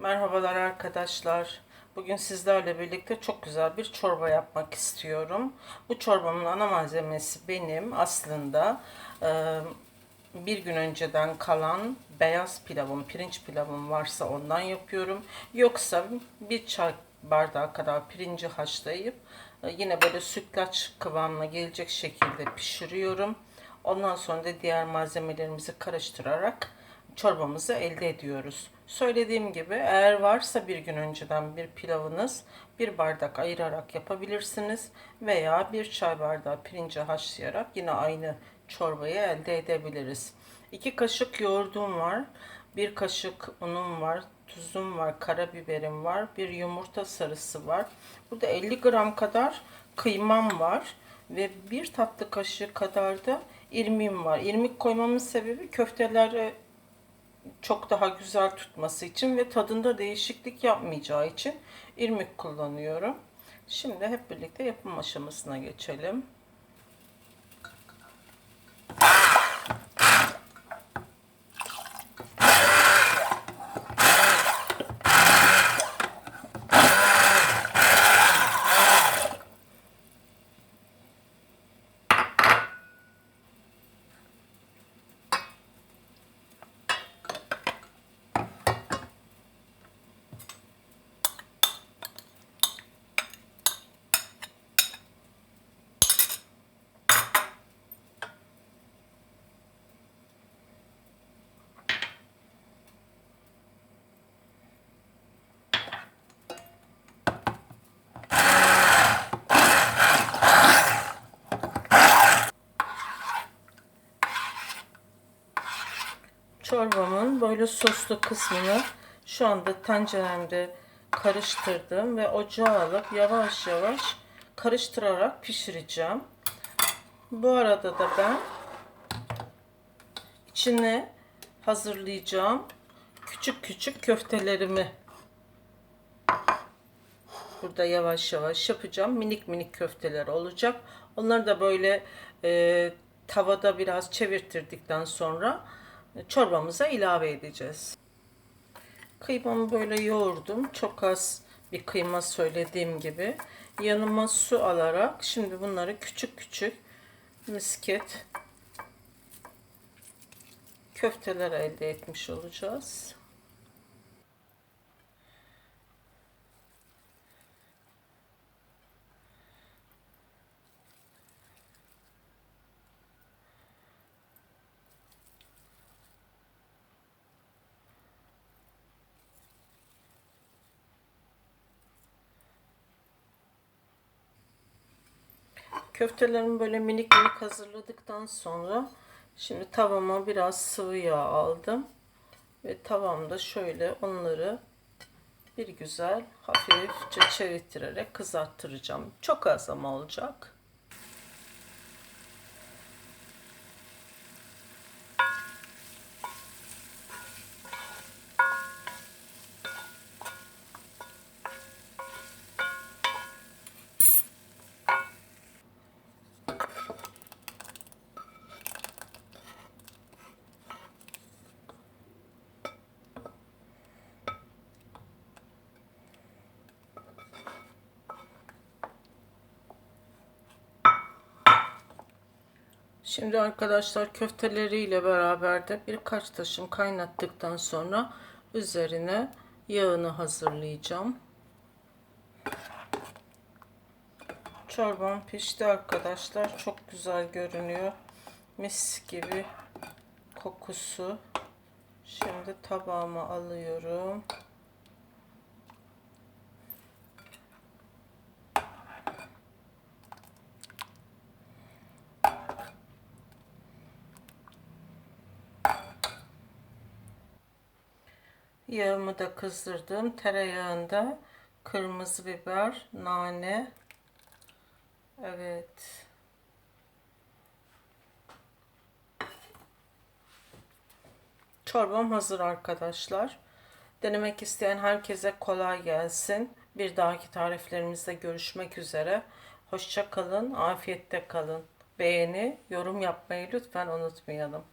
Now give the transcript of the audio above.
Merhabalar arkadaşlar. Bugün sizlerle birlikte çok güzel bir çorba yapmak istiyorum. Bu çorbamın ana malzemesi benim aslında bir gün önceden kalan beyaz pilavım, pirinç pilavım varsa ondan yapıyorum. Yoksa bir çay bardağı kadar pirinci haşlayıp yine böyle sütlaç kıvamına gelecek şekilde pişiriyorum. Ondan sonra da diğer malzemelerimizi karıştırarak çorbamızı elde ediyoruz. Söylediğim gibi eğer varsa bir gün önceden bir pilavınız bir bardak ayırarak yapabilirsiniz veya bir çay bardağı pirinci haşlayarak yine aynı çorbayı elde edebiliriz. 2 kaşık yoğurdum var, bir kaşık unum var, tuzum var, karabiberim var, bir yumurta sarısı var. Burada 50 gram kadar kıymam var ve bir tatlı kaşığı kadar da irmiğim var. İrmik koymamın sebebi köfteleri çok daha güzel tutması için ve tadında değişiklik yapmayacağı için irmik kullanıyorum. Şimdi hep birlikte yapım aşamasına geçelim. Çorbamın böyle soslu kısmını şu anda tenceremde karıştırdım ve ocağa alıp yavaş yavaş karıştırarak pişireceğim. Bu arada da ben içine hazırlayacağım küçük küçük köftelerimi burada yavaş yavaş yapacağım. Minik minik köfteler olacak. Onları da böyle e, tavada biraz çevirtirdikten sonra çorbamıza ilave edeceğiz. Kıymamı böyle yoğurdum. Çok az bir kıyma söylediğim gibi. Yanıma su alarak şimdi bunları küçük küçük misket köfteler elde etmiş olacağız. Köftelerimi böyle minik minik hazırladıktan sonra şimdi tavama biraz sıvı yağ aldım. Ve tavamda şöyle onları bir güzel hafifçe çevirterek kızarttıracağım. Çok az ama olacak. Şimdi arkadaşlar köfteleriyle beraber de birkaç taşım kaynattıktan sonra üzerine yağını hazırlayacağım. Çorbam pişti arkadaşlar. Çok güzel görünüyor. Mis gibi kokusu. Şimdi tabağıma alıyorum. Yağımı da kızdırdım. Tereyağında kırmızı biber, nane. Evet. Çorbam hazır arkadaşlar. Denemek isteyen herkese kolay gelsin. Bir dahaki tariflerimizde görüşmek üzere. Hoşça kalın, afiyette kalın. Beğeni, yorum yapmayı lütfen unutmayalım.